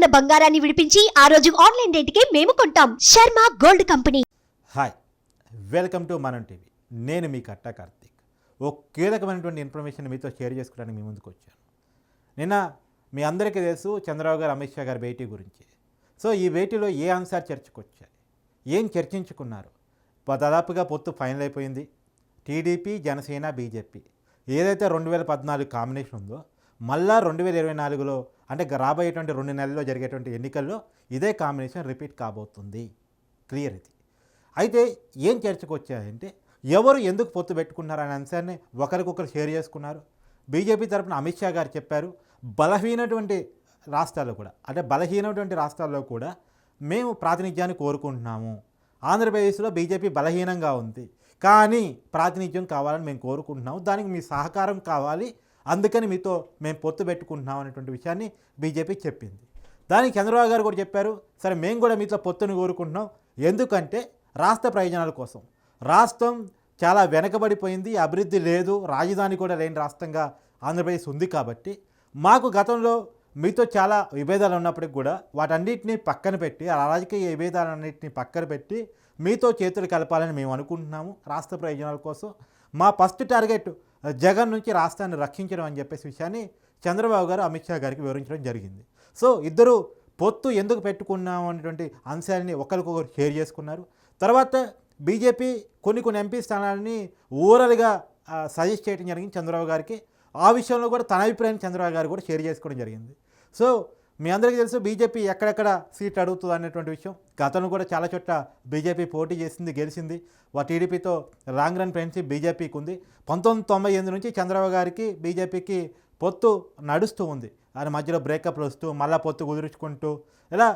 ఉన్న బంగారాన్ని విడిపించి ఆ రోజు ఆన్లైన్ రేటుకే మేము కొంటాం. Sharma gold company. Hi welcome to Manam TV. నేను మీ కట్ట కార్తీక్. ఓ కీలకమైనటువంటి ఇన్ఫర్మేషన్ మీతో షేర్ చేసుకోవడానికి మీ ముందుకు వచ్చాను. నిన్న మీ అందరికీ తెలుసు చంద్రబాబు గారు అమిత్ షా గారి భేటీ గురించి. సో ఈ భేటీలో ఏ అంశాలు చర్చకు వచ్చాయి ఏం చర్చించుకున్నారు? దాదాపుగా పొత్తు ఫైనల్ అయిపోయింది. TDP Janasena BJP. ఏదైతే రెండు వేల పద్నాలుగు కాంబినేషన్ ఉందో మళ్ళా రెండు వేల ఇరవై నాలుగులో అంటే రాబోయేటువంటి రెండు నెలల్లో జరిగేటువంటి ఎన్నికల్లో ఇదే కాంబినేషన్ రిపీట్ కాబోతుంది. క్లియర్ ఇది. అయితే ఏం చర్చకు వచ్చాయంటే ఎవరు ఎందుకు పొత్తు పెట్టుకున్నారు అనే అంశాన్ని ఒకరికొకరు షేర్ చేసుకున్నారు. బీజేపీ తరఫున అమిత్ షా గారు చెప్పారు బలహీనటువంటి రాష్ట్రాల్లో కూడా అంటే బలహీనటువంటి రాష్ట్రాల్లో కూడా మేము ప్రాతినిధ్యాన్ని కోరుకుంటున్నాము. ఆంధ్రప్రదేశ్లో బీజేపీ బలహీనంగా ఉంది కానీ ప్రాతినిధ్యం కావాలని మేము కోరుకుంటున్నాము. దానికి మీ సహకారం కావాలి అందుకని మీతో మేము పొత్తు పెట్టుకుంటున్నాం అనేటువంటి విషయాన్ని బీజేపీ చెప్పింది. దానికి చంద్రబాబు గారు కూడా చెప్పారు సరే మేము కూడా మీతో పొత్తును కోరుకుంటున్నాం. ఎందుకంటే రాష్ట్ర ప్రయోజనాల కోసం. రాష్ట్రం చాలా వెనకబడిపోయింది అభివృద్ధి లేదు రాజధాని కూడా లేని రాష్ట్రంగా ఆంధ్రప్రదేశ్ ఉంది కాబట్టి. మాకు గతంలో మీతో చాలా విభేదాలు ఉన్నప్పటికి కూడా వాటన్నిటిని పక్కన పెట్టి ఆ రాజకీయ విభేదాలన్నింటినీ పక్కన పెట్టి మీతో చేతులు కలపాలని మేము అనుకుంటున్నాము రాష్ట్ర ప్రయోజనాల కోసం. మా ఫస్ట్ టార్గెట్ జగన్ నుంచి రాష్ట్రాన్ని రక్షించడం అని చెప్పేసి విషయాన్ని చంద్రబాబు గారు అమిత్ షా గారికి వివరించడం జరిగింది. సో ఇద్దరు పొత్తు ఎందుకు పెట్టుకున్నాం అనేటువంటి అంశాలని ఒకరికొకరు షేర్ చేసుకున్నారు. తర్వాత బీజేపీ కొన్ని కొన్ని ఎంపీ స్థానాలని ఓవరాల్గా సజెస్ట్ చేయడం జరిగింది చంద్రబాబు గారికి. ఆ విషయంలో కూడా తన అభిప్రాయాన్ని చంద్రబాబు గారు కూడా షేర్ చేసుకోవడం జరిగింది. సో మీ అందరికీ తెలుసు బీజేపీ ఎక్కడెక్కడ సీట్ అడుగుతుంది అనేటువంటి విషయం. గతంలో కూడా చాలా చోట్ల బీజేపీ పోటీ చేసింది గెలిచింది. వా టీడీపీతో లాంగ్ రన్ ఫ్రెండ్షిప్ బీజేపీకి ఉంది. పంతొమ్మిది తొంభై ఎనిమిది నుంచి చంద్రబాబు గారికి బీజేపీకి పొత్తు నడుస్తూ ఉంది. ఆయన మధ్యలో బ్రేకప్లు వస్తూ మళ్ళా పొత్తు కుదుర్చుకుంటూ ఇలా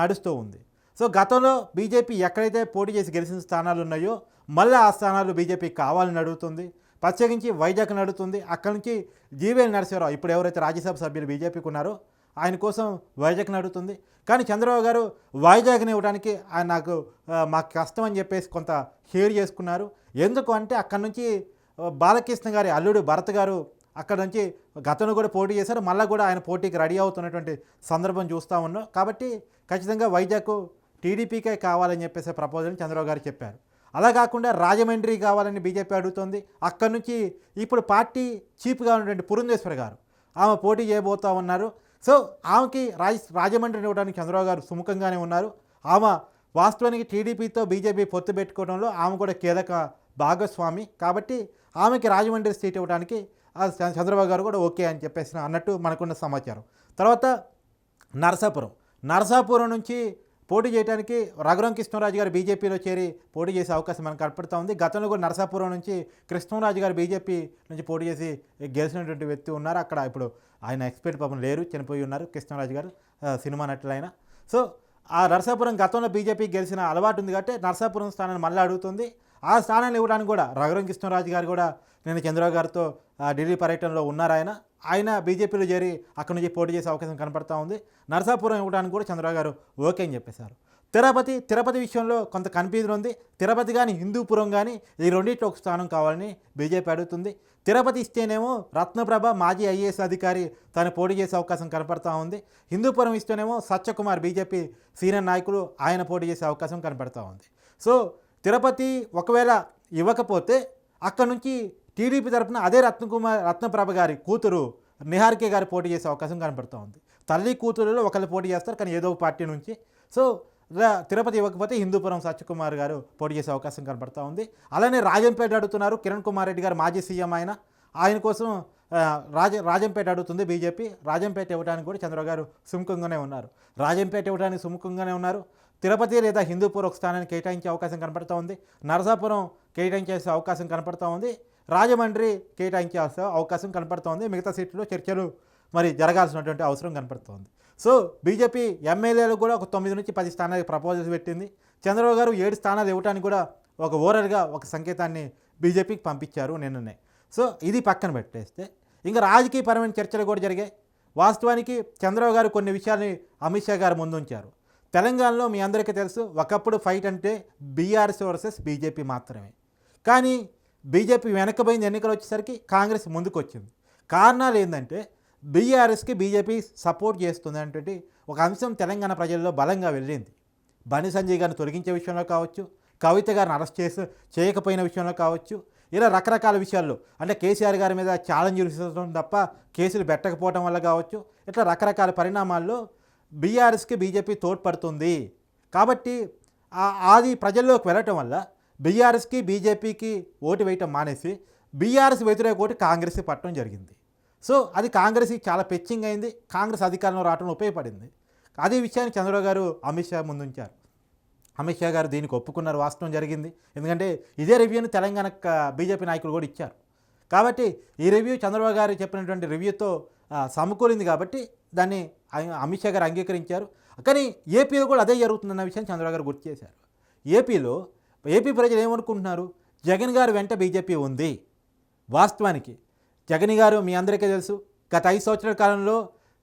నడుస్తూ ఉంది. సో గతంలో బీజేపీ ఎక్కడైతే పోటీ చేసి గెలిచిన స్థానాలు ఉన్నాయో మళ్ళీ ఆ స్థానాలు బీజేపీకి కావాలని అడుగుతుంది. ప్రత్యేకించి వైజాగ్ నడుతుంది అక్కడి నుంచి జీవీఎల్ నరసింహరావు ఇప్పుడు ఎవరైతే రాజ్యసభ సభ్యులు బీజేపీకి ఉన్నారో ఆయన కోసం వైజాగ్ నడుతుంది కానీ చంద్రబాబు గారు వైజాగ్ని ఇవ్వడానికి ఆయన నాకు మాకు కష్టం అని చెప్పేసి కొంత షేర్ చేసుకున్నారు. ఎందుకు అంటే అక్కడి నుంచి బాలకృష్ణ గారి అల్లుడు భరత్ గారు అక్కడ నుంచి గతంలో కూడా పోటీ చేశారు. మళ్ళీ కూడా ఆయన పోటీకి రెడీ అవుతున్నటువంటి సందర్భం చూస్తూ ఉన్నాం. కాబట్టి ఖచ్చితంగా వైజాగ్ టీడీపీకే కావాలని చెప్పేసి ప్రపోజల్ని చంద్రబాబు గారు చెప్పారు. అలా కాకుండా రాజమండ్రి కావాలని బీజేపీ అడుగుతోంది. అక్కడి నుంచి ఇప్పుడు పార్టీ చీఫ్గా ఉన్నటువంటి పురంధేశ్వర్ గారు ఆమె పోటీ చేయబోతా ఉన్నారు. సో ఆమెకి రాజ రాజమండ్రిని ఇవ్వడానికి చంద్రబాబు గారు సుముఖంగానే ఉన్నారు. ఆమె వాస్తవానికి టీడీపీతో బీజేపీ పొత్తు పెట్టుకోవడంలో ఆమె కూడా కీలక భాగస్వామి. కాబట్టి ఆమెకి రాజమండ్రి సీట్ ఇవ్వడానికి ఆ చ- చంద్రబాబు గారు కూడా ఓకే అని చెప్పేసి అన్నట్టు మనకున్న సమాచారం. తర్వాత నరసాపురం. నరసాపురం నుంచి పోటీ చేయడానికి రఘురాం కృష్ణరాజు గారు బీజేపీలో చేరి పోటీ చేసే అవకాశం మనకు కనపడుతూ ఉంది. గతంలో కూడా నరసాపురం నుంచి కృష్ణరాజు గారు బీజేపీ నుంచి పోటీ చేసి గెలిచినటువంటి వ్యక్తి ఉన్నారు. అక్కడ ఇప్పుడు ఆయన ఎక్స్పర్ట్ పాపం లేరు చనిపోయి ఉన్నారు కృష్ణరాజు గారు సినిమా నటులైన. సో ఆ నరసాపురం గతంలో బీజేపీ గెలిచిన అలవాటు ఉంది కాబట్టి నరసాపురం స్థానాన్ని మళ్ళీ అడుగుతుంది. ఆ స్థానాన్ని ఇవ్వడానికి కూడా రఘురాం కృష్ణరాజు గారు కూడా నేను చంద్రబాబు గారితో ఢిల్లీ పర్యటనలో ఉన్నారు ఆయన. ఆయన బీజేపీలో చేరి అక్కడి నుంచి పోటీ చేసే అవకాశం కనపడతా ఉంది. నరసాపురం ఇవ్వడానికి కూడా చంద్రబాబు గారు ఓకే అని చెప్పేశారు. తిరుపతి తిరుపతి విషయంలో కొంత కన్ఫ్యూజన్ ఉంది. తిరుపతి కానీ హిందూపురం కానీ ఈ రెండింటిలో ఒక స్థానం కావాలని బీజేపీ అడుగుతుంది. తిరుపతి ఇస్తేనేమో రత్నప్రభ మాజీ ఐఏఎస్ అధికారి తను పోటీ చేసే అవకాశం కనపడతా ఉంది. హిందూపురం ఇస్తేనేమో సత్యకుమార్ బీజేపీ సీనియర్ నాయకులు ఆయన పోటీ చేసే అవకాశం కనపడతా ఉంది. సో తిరుపతి ఒకవేళ ఇవ్వకపోతే అక్కడ నుంచి టీడీపీ తరఫున అదే రత్నకుమార్ రత్నప్రభ గారి కూతురు నిహారికే గారు పోటీ చేసే అవకాశం కనబడుతూ ఉంది. తల్లి కూతురులో ఒకళ్ళు పోటీ చేస్తారు కానీ ఏదో ఒక పార్టీ నుంచి. సో తిరుపతి ఇవ్వకపోతే హిందూపురం సత్యకుమార్ గారు పోటీ చేసే అవకాశం కనబడుతూ ఉంది. అలానే రాజంపేట అడుగుతున్నారు కిరణ్ కుమార్ రెడ్డి గారు మాజీ సీఎం ఆయన. ఆయన కోసం రాజ రాజంపేట అడుగుతుంది బీజేపీ. రాజంపేట ఇవ్వడానికి కూడా చంద్రబాబు గారు సుముఖంగానే ఉన్నారు. రాజంపేట ఇవ్వడానికి సుముఖంగానే ఉన్నారు. తిరుపతి లేదా హిందూపూర్ ఒక స్థానాన్ని కేటాయించే అవకాశం కనపడుతూ ఉంది. నరసాపురం కేటాయించే అవకాశం కనపడుతూ ఉంది. రాజమండ్రి కేటాయించే అవకాశం కనపడుతోంది. మిగతా సీట్లో చర్చలు మరి జరగాల్సినటువంటి అవసరం కనపడుతోంది. సో బీజేపీ ఎమ్మెల్యేలు కూడా ఒక తొమ్మిది నుంచి పది స్థానాలకు ప్రపోజల్స్ పెట్టింది. చంద్రబాబు గారు ఏడు స్థానాలు ఇవ్వడానికి కూడా ఒక ఓరల్గా ఒక సంకేతాన్ని బీజేపీకి పంపించారు నిన్ననే. సో ఇది పక్కన పెట్టేస్తే ఇంకా రాజకీయపరమైన చర్చలు కూడా జరిగాయి. వాస్తవానికి చంద్రబాబు గారు కొన్ని విషయాల్ని అమిత్ షా గారు ముందుంచారు. తెలంగాణలో మీ అందరికీ తెలుసు ఒకప్పుడు ఫైట్ అంటే బీఆర్ఎస్ వర్సెస్ బీజేపీ మాత్రమే. కానీ బీజేపీ వెనకబోయింది ఎన్నికలు వచ్చేసరికి కాంగ్రెస్ ముందుకు వచ్చింది కారణాలు ఏంటంటే బీఆర్ఎస్కి బీజేపీ సపోర్ట్ చేస్తుంది అనేటువంటి ఒక అంశం తెలంగాణ ప్రజల్లో బలంగా వెళ్ళింది. బండి సంజయ్ గారిని తొలగించే విషయంలో కావచ్చు కవిత గారిని అరెస్ట్ చేసి చేయకపోయిన విషయంలో కావచ్చు ఇలా రకరకాల విషయాల్లో అంటే కేసీఆర్ గారి మీద ఛాలెంజ్లు విసరడం తప్ప కేసులు పెట్టకపోవడం వల్ల కావచ్చు ఇట్లా రకరకాల పరిణామాల్లో బీఆర్ఎస్కి బీజేపీ తోడ్పడుతుంది. కాబట్టి ఆ- అది ప్రజల్లోకి వెళ్ళటం వల్ల బీఆర్ఎస్కి బీజేపీకి ఓటు వేయటం మానేసి బీఆర్ఎస్ వ్యతిరేక ఓటు కాంగ్రెస్ పట్టడం జరిగింది. సో అది కాంగ్రెస్కి చాలా పెచ్చింగ్ అయింది. కాంగ్రెస్ అధికారంలో రావడం ఉపయోగపడింది. అదే విషయాన్ని చంద్రబాబు గారు అమిత్ షా ముందుంచారు. అమిత్ షా గారు దీనికి ఒప్పుకున్నారు వాస్తవం జరిగింది. ఎందుకంటే ఇదే రివ్యూను తెలంగాణ బీజేపీ నాయకులు కూడా ఇచ్చారు. కాబట్టి ఈ రివ్యూ చంద్రబాబు గారు చెప్పినటువంటి రివ్యూతో సమకూలింది సమకూరింది కాబట్టి దాన్ని అమిత్ షా గారు అంగీకరించారు. కానీ ఏపీలో కూడా అదే జరుగుతుందన్న విషయాన్ని చంద్రబాబు గారు గుర్తు చేశారు. ఏపీలో ఏపీ ప్రజలు ఏమనుకుంటున్నారు? జగన్ గారు వెంట బీజేపీ ఉంది. వాస్తవానికి జగన్ గారు మీ అందరికీ తెలుసు గత ఐదు సంవత్సరాల కాలంలో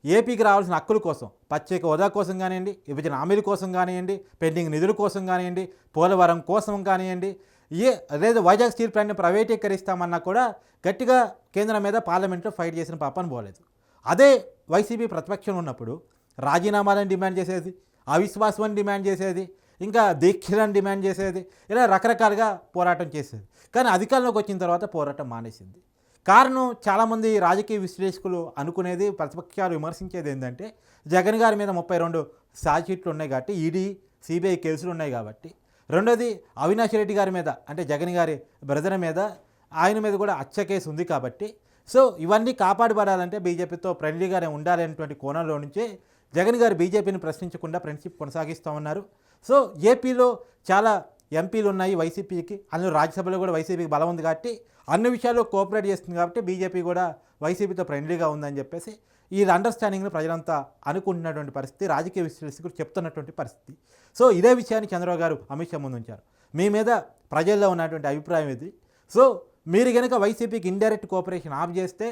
ఏపీకి రావాల్సిన హక్కుల కోసం ప్రత్యేక హోదా కోసం కానివ్వండి విభజన హామీల కోసం కానివ్వండి పెండింగ్ నిధుల కోసం కానివ్వండి పోలవరం కోసం కానివ్వండి ఏ లేదా వైజాగ్ స్టీల్ ప్లాంట్ని ప్రైవేటీకరిస్తామన్నా కూడా గట్టిగా కేంద్రం మీద పార్లమెంట్లో ఫైట్ చేసిన పాపను పోలేదు. అదే వైసీపీ ప్రతిపక్షం ఉన్నప్పుడు రాజీనామాలను డిమాండ్ చేసేది అవిశ్వాసాన్ని డిమాండ్ చేసేది ఇంకా దీక్షలను డిమాండ్ చేసేది. ఇలా రకరకాలుగా పోరాటం చేసేది. కానీ అధికారంలోకి వచ్చిన తర్వాత పోరాటం మానేసింది. కారణం చాలామంది రాజకీయ విశ్లేషకులు అనుకునేది ప్రతిపక్షాలు విమర్శించేది ఏంటంటే జగన్ గారి మీద ముప్పై రెండు సాచిట్లు ఉన్నాయి కాబట్టి ఈడీ సిబిఐ కేసులు ఉన్నాయి కాబట్టి. రెండోది అవినాష్ రెడ్డి గారి మీద అంటే జగన్ గారి బ్రదర్ మీద ఆయన మీద కూడా అచ్చ కేసు ఉంది కాబట్టి. సో ఇవన్నీ కాపాడబడాలంటే బీజేపీతో ఫ్రెండ్లీగానే ఉండాలనేటువంటి కోణంలో నుంచే జగన్ గారు బీజేపీని ప్రశ్నించకుండా ఫ్రెండ్షిప్ కొనసాగిస్తూ ఉన్నారు. సో ఏపీలో చాలా ఎంపీలు ఉన్నాయి వైసీపీకి అందులో రాజ్యసభలో కూడా వైసీపీకి బలం ఉంది కాబట్టి అన్ని విషయాల్లో కోఆపరేట్ చేస్తుంది కాబట్టి బీజేపీ కూడా వైసీపీతో ఫ్రెండ్లీగా ఉందని చెప్పేసి ఈ అండర్స్టాండింగ్ను ప్రజలంతా అనుకుంటున్నటువంటి పరిస్థితి రాజకీయ విశ్లేషకులు చెప్తున్నటువంటి పరిస్థితి. సో ఇదే విషయాన్ని చంద్రబాబు గారు అమిత్ షా ముందు ఉంచారు మీ మీద ప్రజల్లో ఉన్నటువంటి అభిప్రాయం ఇది. సో మీరు కనుక వైసీపీకి ఇండైరెక్ట్ కోఆపరేషన్ ఆఫ్ చేస్తే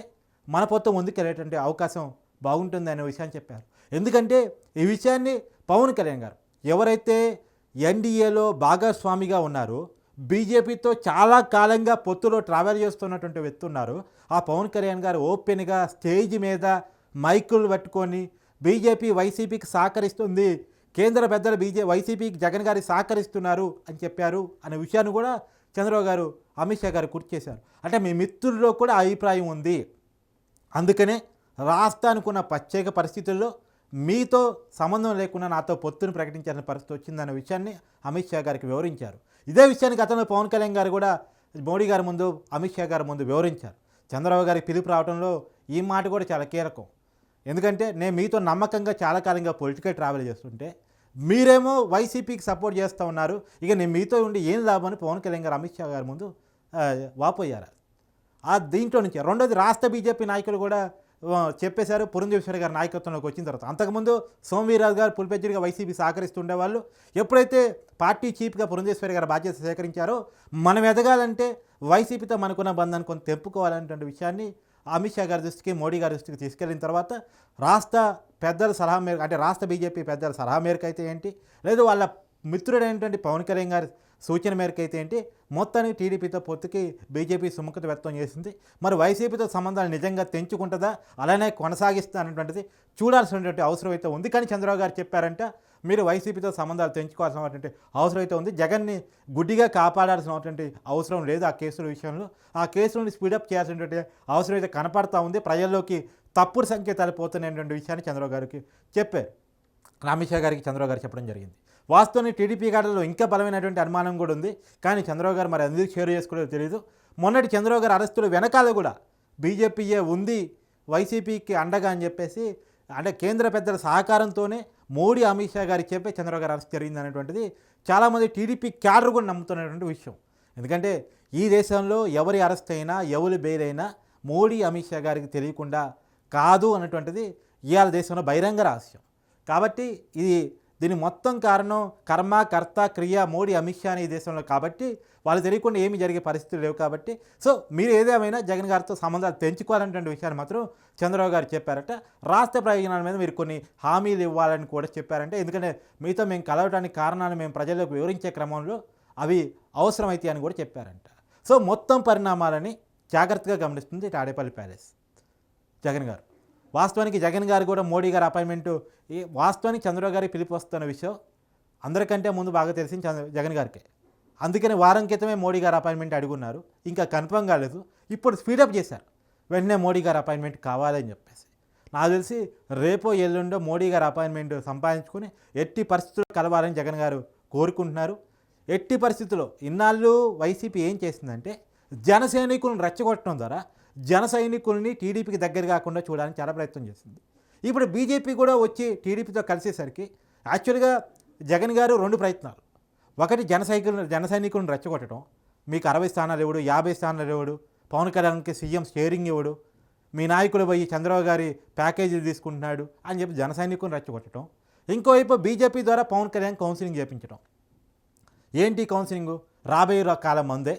మన పొత్తు ముందుకెళ్ళేటువంటి అవకాశం బాగుంటుంది అనే విషయాన్ని చెప్పారు. ఎందుకంటే ఈ విషయాన్ని పవన్ కళ్యాణ్ గారు ఎవరైతే ఎన్డీఏలో భాగస్వామిగా ఉన్నారో బీజేపీతో చాలా కాలంగా పొత్తులో ట్రావెల్ చేస్తున్నటువంటి వ్యక్తి ఉన్నారు. ఆ పవన్ కళ్యాణ్ గారు ఓపెన్గా స్టేజ్ మీద మైకులు పట్టుకొని బీజేపీ వైసీపీకి సహకరిస్తుంది కేంద్ర పెద్దలు బీజే వైసీపీకి జగన్ గారి సహకరిస్తున్నారు అని చెప్పారు అనే విషయాన్ని కూడా చంద్రబాబు గారు అమిత్ షా గారు గుర్తు చేశారు. అంటే మీ మిత్రుల్లో కూడా అభిప్రాయం ఉంది. అందుకనే రాష్ట్రానికి ఉన్న ప్రత్యేక పరిస్థితుల్లో మీతో సంబంధం లేకుండా నాతో పొత్తును ప్రకటించాల్సిన పరిస్థితి వచ్చిందన్న విషయాన్ని అమిత్ షా గారికి వివరించారు. ఇదే విషయాన్ని గతంలో పవన్ కళ్యాణ్ గారు కూడా మోడీ గారి ముందు అమిత్ షా గారి ముందు వివరించారు. చంద్రబాబు గారికి పిలుపు రావడంలో ఈ మాట కూడా చాలా కీలకం. ఎందుకంటే నేను మీతో నమ్మకంగా చాలా కాలంగా పొలిటికల్ ట్రావెల్ చేస్తుంటే మీరేమో వైసీపీకి సపోర్ట్ చేస్తూ ఉన్నారు. ఇక నేను మీతో ఉండి ఏం లాభం అని పవన్ కళ్యాణ్ గారు అమిత్ షా గారి ముందు వాపోయారు. ఆ దీంట్లో నుంచి రెండోది రాష్ట్ర బీజేపీ నాయకులు కూడా చెప్పేశారు పురంధేశ్వరి గారి నాయకత్వంలోకి వచ్చిన తర్వాత. అంతకుముందు సోమవీరాజు గారు పులిపెజ్జిడిగా వైసీపీ సహకరిస్తుండేవాళ్ళు ఎప్పుడైతే పార్టీ చీఫ్గా పురంధేశ్వరి గారి బాధ్యత సేకరించారో మనం ఎదగాలంటే వైసీపీతో మనకున్న బంధాన్ని కొంత తెంపుకోవాలనేటువంటి విషయాన్ని అమిత్ షా గారి దృష్టికి మోడీ గారి దృష్టికి తీసుకెళ్ళిన తర్వాత రాష్ట్ర పెద్దల సలహా మేరకు అంటే రాష్ట్ర బీజేపీ పెద్దల సలహా మేరకు అయితే ఏంటి లేదు వాళ్ళ మిత్రుడైనటువంటి పవన్ కళ్యాణ్ గారి సూచన మేరకు అయితే ఏంటి మొత్తానికి టీడీపీతో పొత్తుకి బీజేపీ సుముఖత వ్యక్తం చేసింది. మరి వైసీపీతో సంబంధాలు నిజంగా తెంచుకుంటుందా? అలానే కొనసాగిస్తా అనేటువంటిది చూడాల్సినటువంటి అవసరం అయితే ఉంది. కానీ చంద్రబాబు గారు చెప్పారంట మీరు వైసీపీతో సంబంధాలు తెంచుకోవాల్సినటువంటి అవసరం అయితే ఉంది. జగన్ని గుడ్డిగా కాపాడాల్సినటువంటి అవసరం లేదు ఆ కేసుల విషయంలో. ఆ కేసులను స్పీడప్ చేయాల్సినటువంటి అవసరం అయితే కనపడతా ఉంది. ప్రజల్లోకి తప్పుడు సంకేతాలు పోతున్నటువంటి విషయాన్ని చంద్రబాబు గారికి చెప్పారు. రామేశ్వర గారికి చంద్రబాబు గారు చెప్పడం జరిగింది. వాస్తవాన్ని టీడీపీ గారిలో ఇంకా బలమైనటువంటి అనుమానం కూడా ఉంది. కానీ చంద్రబాబు గారు మరి ఎందుకు షేర్ చేసుకోలేదో తెలియదు మొన్నటి చంద్రబాబు గారు అరెస్టులు వెనకాల కూడా బీజేపీయే ఉంది వైసీపీకి అండగా అని చెప్పేసి అంటే కేంద్ర పెద్దల సహకారంతోనే మోడీ అమిత్ షా గారికి చెప్పే చంద్రబాబు గారు అరెస్ట్ జరిగింది అనేటువంటిది చాలామంది టీడీపీ క్యాడర్ కూడా నమ్ముతున్నటువంటి విషయం. ఎందుకంటే ఈ దేశంలో ఎవరి అరెస్ట్ అయినా ఎవరి బెయిల్ అయినా మోడీ అమిత్ షా గారికి తెలియకుండా కాదు అన్నటువంటిది ఇవాళ దేశంలో బహిరంగ రహస్యం. కాబట్టి ఇది దీని మొత్తం కారణం కర్మ కర్త క్రియ మోడీ అమిత్ షా అనే దేశంలో కాబట్టి వాళ్ళు తెలియకుండా ఏమి జరిగే పరిస్థితులు లేవు కాబట్టి. సో మీరు ఏదేమైనా జగన్ గారితో సంబంధాలు తెంచుకోవాలనేటువంటి విషయాన్ని మాత్రం చంద్రబాబు గారు చెప్పారట. రాష్ట్ర ప్రయోజనాల మీద మీరు కొన్ని హామీలు ఇవ్వాలని కూడా చెప్పారంటే. ఎందుకంటే మీతో మేము కలవడానికి కారణాలు మేము ప్రజలకు వివరించే క్రమంలో అవి అవసరమైతే అని కూడా చెప్పారంట. సో మొత్తం పరిణామాలని జాగ్రత్తగా గమనిస్తుంది తాడేపల్లి ప్యాలెస్. జగన్ గారు. వాస్తవానికి జగన్ గారు కూడా మోడీ గారి అపాయింట్మెంట్ ఈ వాస్తవానికి చంద్రబాబు గారికి పిలిపి వస్తున్న విషయం అందరికంటే ముందు బాగా తెలిసింది చంద్ర జగన్ గారికి. అందుకని వారం క్రితమే మోడీ గారు అపాయింట్మెంట్ అడుగున్నారు. ఇంకా కన్ఫర్మ్ కాలేదు. ఇప్పుడు స్పీడప్ చేశారు. వెంటనే మోడీ గారు అపాయింట్మెంట్ కావాలని చెప్పేసి. నాకు తెలిసి రేపో ఎల్లుండో మోడీ గారు అపాయింట్మెంట్ సంపాదించుకుని ఎట్టి పరిస్థితుల్లో కలవాలని జగన్ గారు కోరుకుంటున్నారు. ఎట్టి పరిస్థితుల్లో ఇన్నాళ్ళు వైసీపీ ఏం చేసిందంటే జనసైనికులను రెచ్చగొట్టడం ద్వారా జన సైనికుల్ని టీడీపీకి దగ్గర కాకుండా చూడడానికి చాలా ప్రయత్నం చేసింది. ఇప్పుడు బీజేపీ కూడా వచ్చి టీడీపీతో కలిసేసరికి యాక్చువల్గా జగన్ గారు రెండు ప్రయత్నాలు. ఒకటి జన సైనికులను జన సైనికులను రెచ్చగొట్టడం. మీకు అరవై స్థానాలు ఇవ్వడు యాభై స్థానాలు ఇవ్వడు పవన్ కళ్యాణ్కి సీఎం స్టేరింగ్ ఇవ్వడు మీ నాయకుడు పోయి చంద్రబాబు గారి ప్యాకేజీలు తీసుకుంటున్నాడు అని చెప్పి జన సైనికులను రెచ్చగొట్టడం. ఇంకోవైపు బీజేపీ ద్వారా పవన్ కళ్యాణ్ కౌన్సిలింగ్ చేయించడం ఏంటి కౌన్సిలింగ్? రాబోయే కాలం ముందే.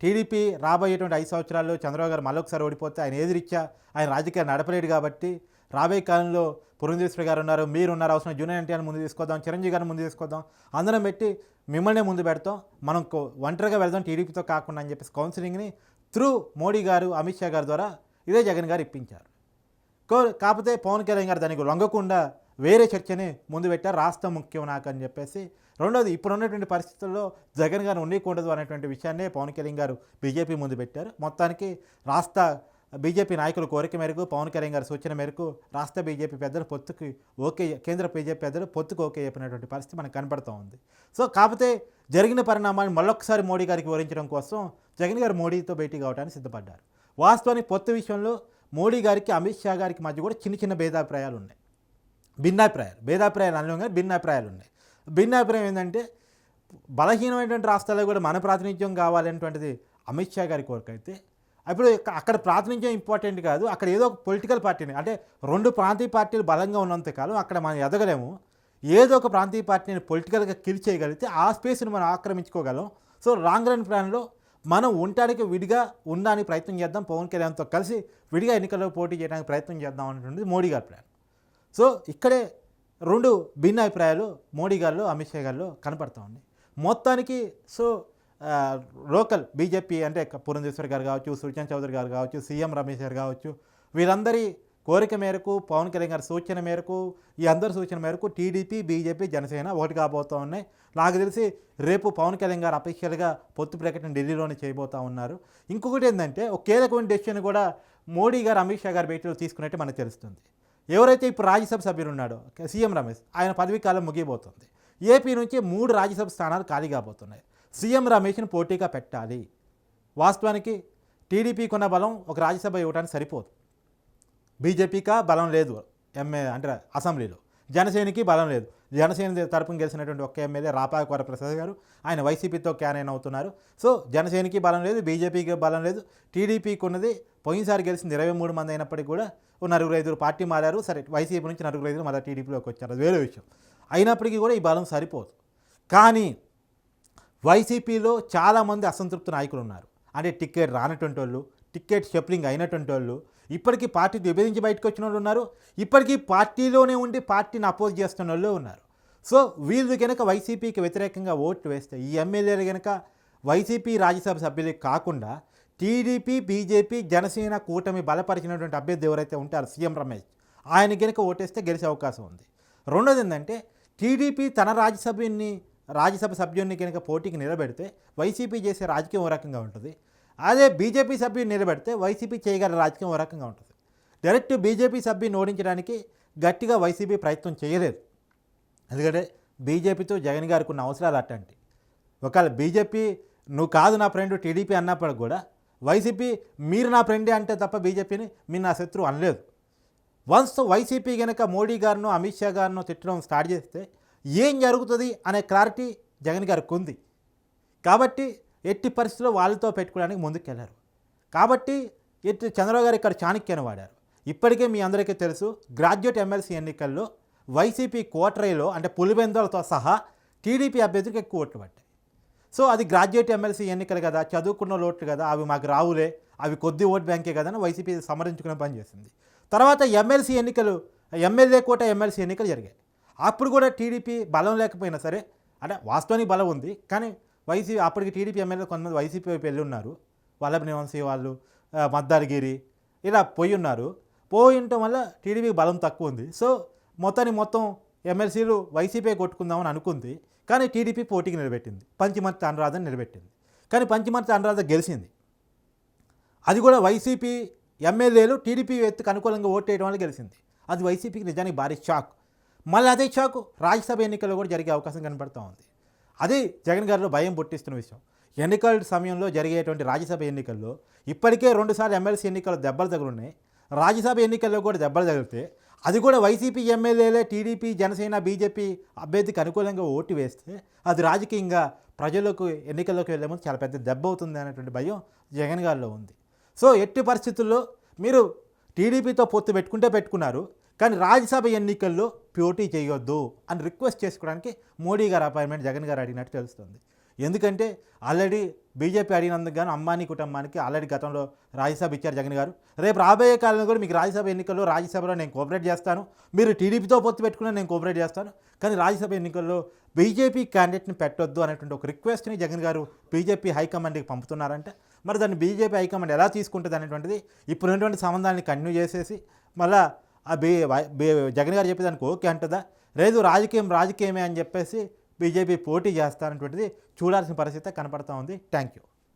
టీడీపీ రాబోయేటువంటి ఐదు సంవత్సరాల్లో చంద్రబాబు గారు మళ్ళొకసారి ఓడిపోతే ఆయన ఏదిరిచ్చా? ఆయన రాజకీయాలు నడపలేడు కాబట్టి రాబోయే కాలంలో పురంధేశ్వరి గారు ఉన్నారు మీరు ఉన్నారు అవసరం జూనియర్ ఎన్టీఆర్ ముందు తీసుకొద్దాం చిరంజీవి గారిని ముందు తీసుకొద్దాం అందరం పెట్టి మిమ్మల్నే ముందు పెడతాం. మనం ఒంటరిగా వెళ్దాం టీడీపీతో కాకుండా అని చెప్పేసి కౌన్సిలింగ్ని త్రూ మోడీ గారు అమిత్ షా గారి ద్వారా ఇదే జగన్ గారు ఇప్పించారు. కాకపోతే పవన్ కళ్యాణ్ గారు దానికి లొంగకుండా వేరే చర్చని ముందు పెట్టారు రాష్ట్రం ముఖ్యం నాకు అని చెప్పేసి. రెండోది ఇప్పుడు ఉన్నటువంటి పరిస్థితుల్లో జగన్ గారు ఉండకూడదు అనేటువంటి విషయాన్నే పవన్ కళ్యాణ్ గారు బీజేపీ ముందు పెట్టారు. మొత్తానికి రాష్ట్ర బీజేపీ నాయకుల కోరిక మేరకు పవన్ కళ్యాణ్ గారి సూచన మేరకు రాష్ట్ర బీజేపీ పెద్దలు పొత్తుకి ఓకే కేంద్ర బీజేపీ పెద్దలు పొత్తుకు ఓకే చెప్పినటువంటి పరిస్థితి మనకు కనపడుతూ ఉంది. సో కాకపోతే జరిగిన పరిణామాన్ని మళ్ళొకసారి మోడీ గారికి వివరించడం కోసం జగన్ గారు మోడీతో భేటీ కావడానికి సిద్ధపడ్డారు. వాస్తవానికి పొత్తు విషయంలో మోడీ గారికి అమిత్ షా గారికి మధ్య కూడా చిన్న చిన్న భేదాభిప్రాయాలు ఉన్నాయి. భిన్నాభిప్రాయాలు. భేదాభిప్రాయాలు అనలేము కానీ భిన్నాభిప్రాయాలు ఉన్నాయి. భిన్నాభిప్రాయం ఏంటంటే బలహీనమైనటువంటి రాష్ట్రాల్లో కూడా మన ప్రాతినిధ్యం కావాలనేటువంటిది అమిత్ షా గారి కోరిక అయితే అప్పుడు అక్కడ ప్రాతినిధ్యం ఇంపార్టెంట్ కాదు. అక్కడ ఏదో ఒక పొలిటికల్ పార్టీని అంటే రెండు ప్రాంతీయ పార్టీలు బలంగా ఉన్నంత కాలం అక్కడ మనం ఎదగలేము. ఏదో ఒక ప్రాంతీయ పార్టీని పొలిటికల్గా కిల్ చేయగలిగితే ఆ స్పేస్ని మనం ఆక్రమించుకోగలం. సో రాంగ్ రన్ ప్లాన్లో మనం ఉండటానికి విడిగా ఉండడానికి ప్రయత్నం చేద్దాం. పవన్ కళ్యాణ్తో కలిసి విడిగా ఎన్నికల్లో పోటీ చేయడానికి ప్రయత్నం చేద్దాం అనేటువంటిది మోడీ గారి ప్లాన్. సో ఇక్కడే రెండు భిన్న అభిప్రాయాలు మోడీ గారిలో అమిత్ షా గారిలో కనపడతా ఉన్నాయి మొత్తానికి సో లోకల్ బీజేపీ అంటే పురంధేశ్వర్ గారు కావచ్చు సుల్తాన్ చౌదరి గారు కావచ్చు సీఎం రమేష్ గారు కావచ్చు వీరందరి కోరిక మేరకు పవన్ కళ్యాణ్ గారి సూచన మేరకు ఈ అందరి సూచన మేరకు టీడీపీ బీజేపీ జనసేన ఒకటి కాబోతూ ఉన్నాయి. నాకు తెలిసి రేపు పవన్ కళ్యాణ్ గారు అఫీషియల్గా పొత్తు ప్రకటన ఢిల్లీలోనే చేయబోతా ఉన్నారు. ఇంకొకటి ఏంటంటే ఒక కీలకమైన డెసిషన్ కూడా మోడీ గారు అమిత్ షా గారి భేటీలో తీసుకున్నట్టు మనకు తెలుస్తుంది. ఎవరైతే ఇప్పుడు రాజ్యసభ సభ్యులు ఉన్నాడో సీఎం రమేష్ ఆయన పదవీ కాలం ముగియబోతుంది. ఏపీ నుంచి మూడు రాజ్యసభ స్థానాలు ఖాళీ కాబోతున్నాయి. సీఎం రమేష్ని పోటీగా పెట్టాలి. వాస్తవానికి టీడీపీకి ఉన్న బలం ఒక రాజ్యసభ ఇవ్వడానికి సరిపోదు. బీజేపీకా బలం లేదు ఎంఏ అంటే అసెంబ్లీలో. జనసేనకి బలం లేదు. జనసేన తరపున గెలిచినటువంటి ఒక్క ఎమ్మెల్యే రాపాక వరప్రసాద్ గారు ఆయన వైసీపీతో క్యానైన్ అవుతున్నారు. సో జనసేనకి బలం లేదు బీజేపీకి బలం లేదు టీడీపీకి ఉన్నది పోయినసారి గెలిచింది ఇరవై మూడు మంది అయినప్పటికీ కూడా ఓ నలుగురు ఐదుగురు పార్టీ మారారు. సరే వైసీపీ నుంచి నలుగురు ఐదుగురు మళ్ళీ టీడీపీలోకి వచ్చారు. అది వేరే విషయం. అయినప్పటికీ కూడా ఈ బలం సరిపోదు. కానీ వైసీపీలో చాలామంది అసంతృప్త నాయకులు ఉన్నారు. అంటే టికెట్ రానటువంటి వాళ్ళు టికెట్ షెప్లింగ్ అయినటువంటి వాళ్ళు ఇప్పటికీ పార్టీ విభజించి బయటకు వచ్చిన వాళ్ళు ఉన్నారు ఇప్పటికీ పార్టీలోనే ఉండి పార్టీని అపోజ్ చేస్తున్న వాళ్ళు ఉన్నారు. సో వీళ్ళు కనుక వైసీపీకి వ్యతిరేకంగా ఓట్లు వేస్తే ఈ ఎమ్మెల్యేలు కనుక వైసీపీ రాజ్యసభ సభ్యులే కాకుండా టీడీపీ బీజేపీ జనసేన కూటమి బలపరిచినటువంటి అభ్యర్థి ఎవరైతే ఉంటారో సీఎం రమేష్. ఆయన కనుక ఓటేస్తే గెలిచే అవకాశం ఉంది. రెండోది ఏంటంటే టీడీపీ తన రాజ్యసభ్యుని రాజ్యసభ సభ్యుడిని కనుక పోటీకి నిలబెడితే వైసీపీ చేసే రాజకీయం ఓ రకంగా ఉంటుంది. అదే బీజేపీ సభ్యుని నిలబెడితే వైసీపీ చేయగల రాజకీయం ఓ రకంగా ఉంటుంది. డైరెక్ట్ బీజేపీ సభ్యుని ఓడించడానికి గట్టిగా వైసీపీ ప్రయత్నం చేయలేదు. ఎందుకంటే బీజేపీతో జగన్ గారికి ఉన్న అవసరాలు అట్టంటి ఒకవేళ బీజేపీ నువ్వు కాదు నా ఫ్రెండ్ టీడీపీ అన్నప్పుడు కూడా వైసీపీ మీరు నా ఫ్రెండే అంటే తప్ప బీజేపీని మీరు నా శత్రువు అనలేదు. వన్స్ వైసీపీ కనుక మోడీ గారినో అమిత్ షా గారినో తిట్టడం స్టార్ట్ చేస్తే ఏం జరుగుతుంది అనే క్లారిటీ జగన్ గారికి ఉంది. కాబట్టి ఎట్టి పరిస్థితుల్లో వాళ్ళతో పెట్టుకోవడానికి ముందుకెళ్ళారు. కాబట్టి ఎట్టి చంద్రబాబు గారు ఇక్కడ చాణక్యను వాడారు. ఇప్పటికే మీ అందరికీ తెలుసు గ్రాడ్యుయేట్ ఎమ్మెల్సీ ఎన్నికల్లో వైసీపీ కోటరైలో అంటే పులిబెందులతో సహా టీడీపీ అభ్యర్థులకు ఎక్కువ ఓట్లు పట్టాయి సో అది గ్రాడ్యుయేట్ ఎమ్మెల్సీ ఎన్నికలు కదా చదువుకున్న ఓట్లు కదా అవి మాకు రావులే అవి కొద్ది ఓట్ బ్యాంకే కదా అని వైసీపీ సమరించుకునే పని చేసింది. తర్వాత ఎమ్మెల్సీ ఎన్నికలు ఎమ్మెల్యే కోట ఎమ్మెల్సీ ఎన్నికలు జరిగాయి. అప్పుడు కూడా టీడీపీ బలం లేకపోయినా సరే అంటే వాస్తవానికి బలం ఉంది కానీ వైసీపీ అప్పటికి టీడీపీ ఎమ్మెల్యే కొంతమంది వైసీపీ వైపు వెళ్ళి ఉన్నారు వల్లభ నివంశీ వాళ్ళు ఆ, మద్దాలగిరి ఇలా పోయి ఉన్నారు పోయి ఉండటం వల్ల టీడీపీకి బలం తక్కువ ఉంది. సో మొత్తానికి మొత్తం ఎమ్మెల్సీలు వైసీపీ కొట్టుకుందామని అనుకుంది. కానీ టీడీపీ పోటీకి నిలబెట్టింది. పంచమర్తి అనురాధని నిలబెట్టింది. కానీ పంచమర్తి అనురాధ గెలిచింది. అది కూడా వైసీపీ ఎమ్మెల్యేలు టీడీపీ ఎత్తుకు అనుకూలంగా ఓటు వేయడం వల్ల గెలిచింది. అది వైసీపీకి నిజానికి భారీ షాక్. మళ్ళీ అదే షాక్ రాజ్యసభ ఎన్నికల్లో కూడా జరిగే అవకాశం కనపడుతూ ఉంది. అది జగన్ గారిలో భయం పుట్టిస్తున్న విషయం. ఎన్నికల సమయంలో జరిగేటువంటి రాజ్యసభ ఎన్నికల్లో ఇప్పటికే రెండుసార్లు ఎమ్మెల్సీ ఎన్నికల్లో దెబ్బలు తగులున్నాయి. రాజ్యసభ ఎన్నికల్లో కూడా దెబ్బలు తగిలితే అది కూడా వైసీపీ ఎమ్మెల్యేలే టీడీపీ జనసేన బీజేపీ అభ్యర్థికి అనుకూలంగా ఓటు వేస్తే అది రాజకీయంగా ప్రజలకు ఎన్నికల్లోకి వెళ్ళే ముందు చాలా పెద్ద దెబ్బ అవుతుంది అనేటువంటి భయం జగన్ గారిలో ఉంది. సో ఎట్టి పరిస్థితుల్లో మీరు టీడీపీతో పొత్తు పెట్టుకుంటే పెట్టుకున్నారు. కానీ రాజ్యసభ ఎన్నికల్లో పోటీ చేయొద్దు అని రిక్వెస్ట్ చేసుకోవడానికి మోడీ గారు అపాయింట్మెంట్ జగన్ గారు అడిగినట్టు తెలుస్తుంది. ఎందుకంటే ఆల్రెడీ బీజేపీ అడిగినందుకు గాను అంబానీ కుటుంబానికి ఆల్రెడీ గతంలో రాజ్యసభ ఇచ్చారు జగన్ గారు. రేపు రాబోయే కాలంలో కూడా మీకు రాజ్యసభ ఎన్నికల్లో రాజ్యసభలో నేను కోఆపరేట్ చేస్తాను. మీరు టీడీపీతో పొత్తు పెట్టుకున్నా నేను కోఆపరేట్ చేస్తాను. కానీ రాజ్యసభ ఎన్నికల్లో బీజేపీ క్యాండిడేట్ని పెట్టొద్దు అనేటువంటి ఒక రిక్వెస్ట్ని జగన్ గారు బీజేపీ హైకమాండ్కి పంపుతున్నారంటే. మరి దాన్ని బీజేపీ హైకమాండ్ ఎలా తీసుకుంటుంది అనేటువంటిది ఇప్పుడున్నటువంటి సంబంధాన్ని కంటిన్యూ చేసేసి మళ్ళీ బీ జగన్ గారు చెప్పేదానికి ఓకే అంటుందా? లేదు రాజకీయం రాజకీయమే అని చెప్పేసి బీజేపీ పోటీ చేస్తారనేటువంటిది చూడాల్సిన పరిస్థితి కనపడతా ఉంది. Thank you